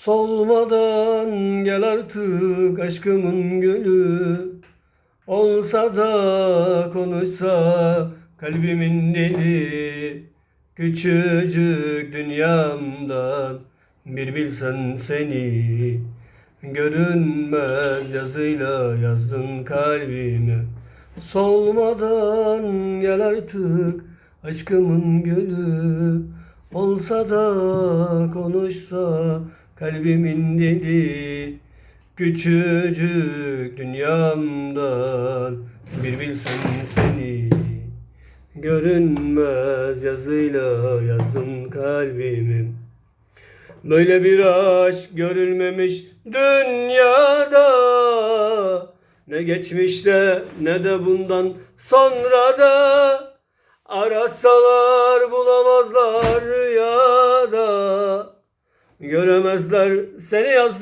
Solmadan gel artık aşkımın gülü Olsa da konuşsa kalbimin dili Küçücük dünyamdan bir bilsen seni. Görünmez yazıyla yazdın kalbime Solmadan gel artık aşkımın gülü Olsa da konuşsa kalbimin dili Küçücük dünyamdan bir bilsen seni. Görünmez yazıyla yazın kalbimi. Böyle bir aşk görülmemiş dünyada. Ne geçmişte ne de bundan sonra da. Arasalar bulamazlar rüyada Göremezler seni yazdım